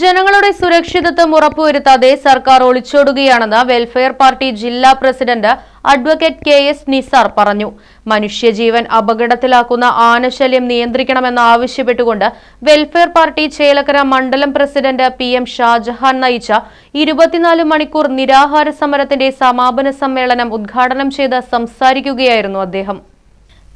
ജനങ്ങളുടെ സുരക്ഷിതത്വം ഉറപ്പുവരുത്താതെ സർക്കാർ ഒളിച്ചോടുകയാണെന്ന് വെൽഫെയർ പാർട്ടി ജില്ലാ president advocate K S Nisar പറഞ്ഞു. മനുഷ്യജീവൻ അപകടത്തിലാക്കുന്ന ആനശല്യം നിയന്ത്രിക്കണമെന്ന് ആവശ്യപ്പെട്ടുകൊണ്ട് വെൽഫെയർ പാർട്ടി ചേലക്കര മണ്ഡലം പ്രസിഡന്റ് പി എം ഷാജഹാൻ നയിച്ച ഇരുപത്തിനാല് മണിക്കൂർ നിരാഹാര സമരത്തിന്റെ സമാപന സമ്മേളനം ഉദ്ഘാടനം ചെയ്ത് സംസാരിക്കുകയായിരുന്നു അദ്ദേഹം.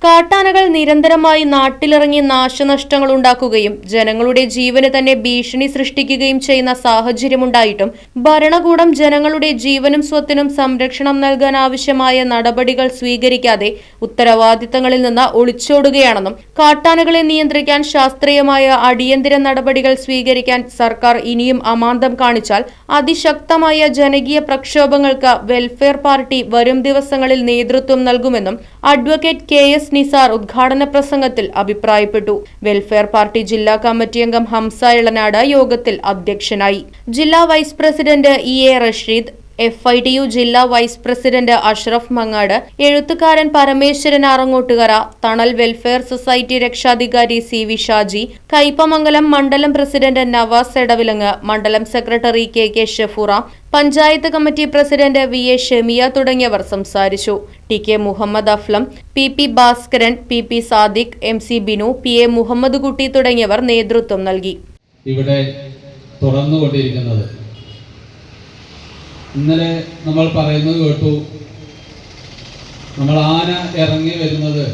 കാട്ടാനകൾ നിരന്തരമായി നാട്ടിലിറങ്ങി നാശനഷ്ടങ്ങൾ ഉണ്ടാക്കുകയും ജനങ്ങളുടെ ജീവന് തന്നെ ഭീഷണി സൃഷ്ടിക്കുകയും ചെയ്യുന്ന സാഹചര്യമുണ്ടായിട്ടും ഭരണകൂടം ജനങ്ങളുടെ ജീവനും സ്വത്തിനും സംരക്ഷണം നൽകാൻ ആവശ്യമായ നടപടികൾ സ്വീകരിക്കാതെ ഉത്തരവാദിത്തങ്ങളിൽ നിന്ന് ഒളിച്ചോടുകയാണെന്നും കാട്ടാനകളെ നിയന്ത്രിക്കാൻ ശാസ്ത്രീയമായ അടിയന്തര നടപടികൾ സ്വീകരിക്കാൻ സർക്കാർ ഇനിയും അമാന്തം കാണിച്ചാൽ അതിശക്തമായ ജനകീയ പ്രക്ഷോഭങ്ങൾക്ക് വെൽഫെയർ പാർട്ടി വരും ദിവസങ്ങളിൽ നേതൃത്വം നൽകുമെന്നും അഡ്വക്കേറ്റ് കെ എസ് നിസാർ ഉദ്ഘാടന പ്രസംഗത്തിൽ അഭിപ്രായപ്പെട്ടു. വെൽഫെയർ പാർട്ടി ജില്ലാ കമ്മിറ്റി അംഗം ഹംസ ഇളനാട് യോഗത്തിൽ അധ്യക്ഷനായി. ജില്ലാ vice president E A Rasheed F I T U ജില്ലാ വൈസ് പ്രസിഡന്റ് അഷ്റഫ് മങ്ങാട് എഴുത്തുകാരൻ പരമേശ്വരൻ ആറങ്ങോട്ടുകര തണൽ വെൽഫെയർ സൊസൈറ്റി രക്ഷാധികാരി സി വി ഷാജി കയ്പമംഗലം മണ്ഡലം പ്രസിഡന്റ് നവാസ് എടവിലങ്ങ് മണ്ഡലം secretary K K Shafoora panchayat committee president V A Shemiya തുടങ്ങിയവർ സംസാരിച്ചു. T K Muhammad Aflam P P Bhaskaran P P Sadiq M C Binu P A Muhammad Kutty തുടങ്ങിയവർ നേതൃത്വം നൽകി. ഇവിടെ തുറന്നുകൊണ്ടിരിക്കുന്നത് ഇന്നലെ നമ്മൾ പറയുന്നത് കേട്ടു. നമ്മൾ ആന ഇറങ്ങി വരുന്നത്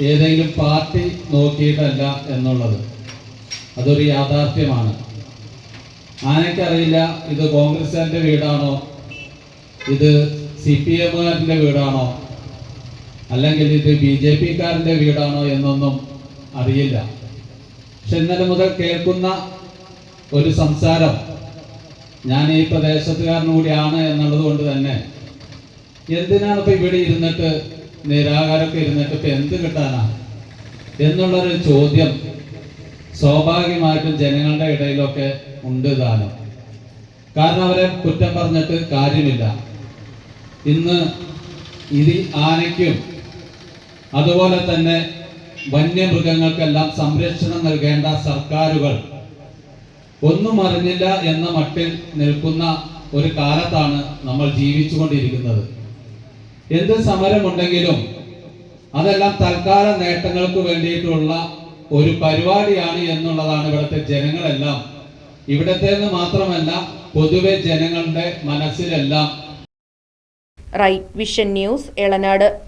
ഏതെങ്കിലും പാർട്ടി നോക്കിയിട്ടല്ല എന്നുള്ളത്. അതൊരു യാഥാർത്ഥ്യമാണ്. ആനയ്ക്കറിയില്ല ഇത് കോൺഗ്രസ്സുകാരന്റെ വീടാണോ? ഇത് സി പി എമ്മുകാരന്റെ വീടാണോ? അല്ലെങ്കിൽ ഇത് ബി ജെ പിക്കാരന്റെ വീടാണോ എന്നൊന്നും അറിയില്ല. പക്ഷെ ഇന്നലെ മുതൽ കേൾക്കുന്ന ഒരു സംസാരം ഞാൻ ഈ പ്രദേശത്തുകാരനും കൂടിയാണ് എന്നുള്ളത് കൊണ്ട് തന്നെ എന്തിനാണ് ഇപ്പൊ ഇവിടെ ഇരുന്നിട്ട് നിരാകാരൊക്കെ ഇരുന്നിട്ട് ഇപ്പൊ എന്ത് കിട്ടാനാ? എന്നുള്ളൊരു ചോദ്യം സ്വാഭാവികമായിട്ടും ജനങ്ങളുടെ ഇടയിലൊക്കെ ഉണ്ട് താനും. കാരണം അവരെ കുറ്റം പറഞ്ഞിട്ട് കാര്യമില്ല. ഇന്ന് ഇതിൽ ആനയ്ക്കും അതുപോലെ തന്നെ വന്യമൃഗങ്ങൾക്കെല്ലാം സംരക്ഷണം നൽകേണ്ട സർക്കാരുകൾ ഒന്നും അറിഞ്ഞില്ല എന്ന മട്ടിൽ നിൽക്കുന്ന ഒരു കാലത്താണ് നമ്മൾ ജീവിച്ചുകൊണ്ടിരിക്കുന്നത്. എന്ത് സമരമുണ്ടെങ്കിലും അതെല്ലാം തൽക്കാല നേട്ടങ്ങൾക്ക് വേണ്ടിയിട്ടുള്ള ഒരു പരിപാടിയാണ് എന്നുള്ളതാണ് ഇവിടുത്തെ ജനങ്ങളെല്ലാം. ഇവിടത്തേന്ന് മാത്രമല്ല പൊതുവെ ജനങ്ങളുടെ മനസ്സിലെല്ലാം. Right vision news Elanad.